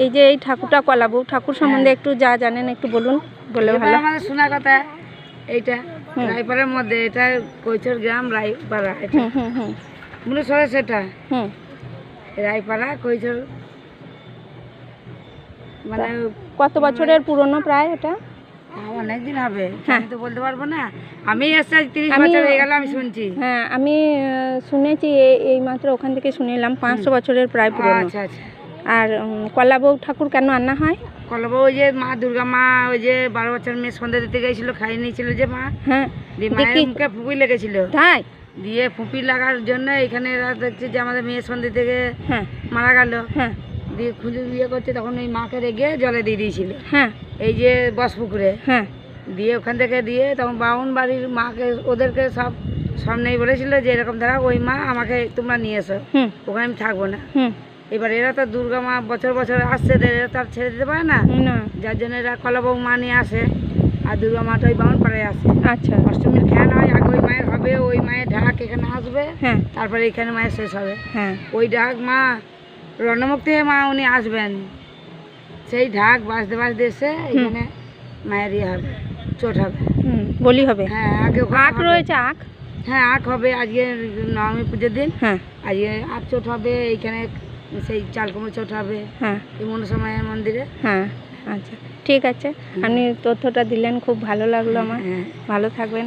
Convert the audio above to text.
এই যে এই ঠাকুরটা কলাবু ঠাকুর সম্বন্ধে একটু যা জানেন একটু বলুন বলে ভালো। আমাদের শোনা কথা এইটা রায়পাড়ার মধ্যে এটা কৈচর গ্রাম রায়পাড়া মনে সরে সেটা রায়পাড়া কৈচর। মানে কত বছরের পুরনো প্রায় এটা? অনেকদিন হবে। হ্যাঁ। আমি তো বলতে পারব না। আমি এসে তিরিশ আমি- বছর হয়ে গেল আমি শুনছি। হ্যাঁ আমি শুনেছি এই- এই মাত্র ওখান থেকে শুনেলাম পাঁচশো বছরের প্রায় পুরনো। আচ্ছা আচ্ছা। আর কলাবউ ঠাকুর কেন আনা হয়? কলব ওই যে মা দুর্গা মা ওই যে বারো বছর মেয়ে সন্ধ্যা দিতে গেছিল খাইয়ে নিয়েছিল যে মা। হ্যাঁ দিয়ে মায়ের মুখে ফুপি লেগেছিল। তাই? দিয়ে ফুপি লাগার জন্য এখানে এরা দেখছে যে আমাদের মেয়ে সন্ধ্যে থেকে হ্যাঁ। মারা গেল। হ্যাঁ। দিয়ে খুঁজে বিয়ে করছে তখন ওই মাকে রেগে জলে দিয়ে দিয়েছিল। হ্যাঁ। এই যে বসপুকুরে। হ্যাঁ। দিয়ে ওখান থেকে দিয়ে তখন বাউন বাড়ির মাকে ওদেরকে সব সামনেই বলেছিল যে এরকম ধারা ওই মা আমাকে তোমরা নিয়ে এসো। ওখানে আমি থাকব না। হুম। এবার এরা তো দুর্গা মা বছর বছর আসছে এরা তো আর ছেড়ে দিতে পারে না। যার জন্য এরা কলাবউ মা নিয়ে আসে আর দুর্গা মাটা ওই বাউন পাড়ায় আসে। আচ্ছা। অষ্টমীর খ্যান হয় আগে ওই মায়ের হবে ওই মায়ের ঢাক এখানে আসবে হ্যাঁ। তারপরে এখানে মায়ের শেষ হবে। হ্যাঁ। ওই ঢাক মা রণমুক্তি মা উনি আসবেন। সেই ঢাক বাজতে বাজতে এসে এখানে মায়ের ইয়ে হবে চোট হবে। বলি হবে। হ্যাঁ আগে আখ রয়েছে আখ? হ্যাঁ আখ হবে আজকে নবমী পুজোর দিন। হ্যাঁ। আজকে আখ চোট হবে এইখানে সেই চাল কুমড়ো চোট হবে হ্যাঁ। এই মনসামায়ের মন্দিরে। হ্যাঁ আচ্ছা ঠিক আছে। আপনি তথ্যটা দিলেন খুব ভালো লাগল আমার। হ্যাঁ। ভালো থাকবেন।